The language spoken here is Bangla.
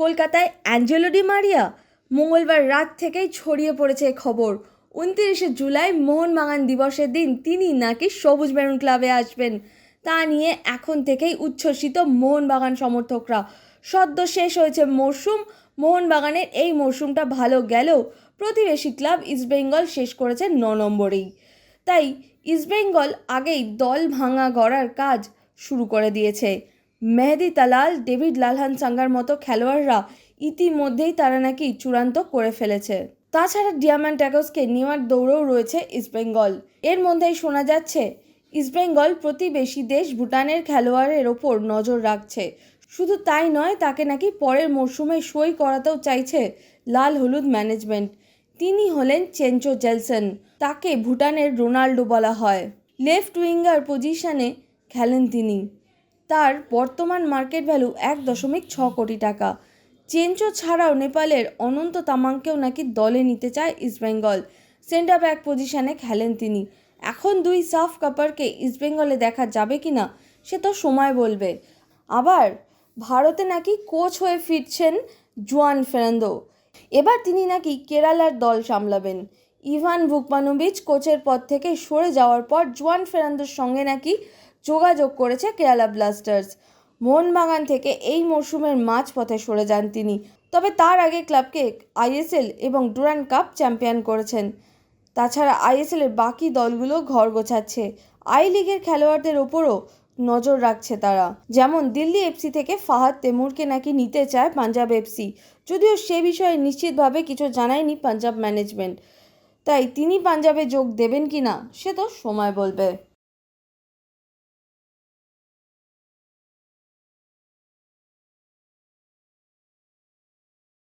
কলকাতায় অ্যাঞ্জেলো ডি মারিয়া। মঙ্গলবার রাত থেকেই ছড়িয়ে পড়েছে খবর। উনত্রিশে জুলাই মোহনবাগান দিবসের দিন তিনি নাকি সবুজ মেরুন ক্লাবে আসবেন। তা নিয়ে এখন থেকেই উচ্ছ্বসিত মোহনবাগান সমর্থকরা। সদ্য শেষ হয়েছে মরশুম মোহনবাগানের এই মরশুমটা ভালো গেলেও প্রতিবেশী ক্লাব ইস্টবেঙ্গল শেষ করেছে ন নম্বরেই। তাই ইস্টবেঙ্গল আগেই দল ভাঙা গড়ার কাজ শুরু করে দিয়েছে। মেহেদি তালাল, ডেভিড লালহান সাঙ্গার মতো খেলোয়াড়রা ইতিমধ্যেই তারা নাকি চূড়ান্ত করে ফেলেছে। তাছাড়া ডিয়ামান্ড ট্যাগসকে নেওয়ার দৌড়েও রয়েছে ইস্টবেঙ্গল এর মধ্যেই শোনা যাচ্ছে ইস্টবেঙ্গল প্রতিবেশী দেশ ভুটানের খেলোয়াড়ের ওপর নজর রাখছে। শুধু তাই নয়, তাকে নাকি পরের মরশুমে সই করাতেও চাইছে লাল হলুদ ম্যানেজমেন্ট। তিনি হলেন চেঞ্চো জেলসন, তাকে ভুটানের রোনাল্ডো বলা হয়। লেফট উইঙ্গার পজিশনে খেলেন তিনি। তার বর্তমান মার্কেট ভ্যালু এক দশমিক ছ কোটি টাকা। চেঞ্চো ছাড়াও নেপালের অনন্ত তামাংকেও নাকি দলে নিতে চায় ইস্টবেঙ্গল সেন্টার ব্যাক পজিশনে খেলেন তিনি। এখন দুই সাফ কাপারকে ইস্টবেঙ্গলে দেখা যাবে কি না, সে তো সময় বলবে। আবার ভারতে নাকি কোচ হয়ে ফিরছেন জুয়ান ফেরান্দো। এবার তিনি নাকি কেরালার দল সামলাবেন। ইভান ভুকমানোভিচ কোচের পদ থেকে সরে যাওয়ার পর জুয়ান ফেরান্দোর সঙ্গে নাকি যোগাযোগ করেছে কেরালা ব্লাস্টার্স। মোহনবাগান থেকে এই মরশুমের মাঝপথে সরে যান তিনি। তবে তার আগে ক্লাবকে আইএসএল এবং ডুরান কাপ চ্যাম্পিয়ন করেছেন। তাছাড়া আইএসএল এর বাকি দলগুলো ঘর গোছাচ্ছে। আই লিগের খেলোয়াড়দের ওপরও নজর রাখছে তারা। যেমন দিল্লি এফসি থেকে ফাহাদ তেমুরকে নাকি নিতে চায় পাঞ্জাব এফসি। যদিও সে বিষয়ে নিশ্চিতভাবে কিছু জানায়নি পাঞ্জাব ম্যানেজমেন্ট। তাই তিনি পাঞ্জাবে যোগ দেবেন কি না সে তো সময় বলবে।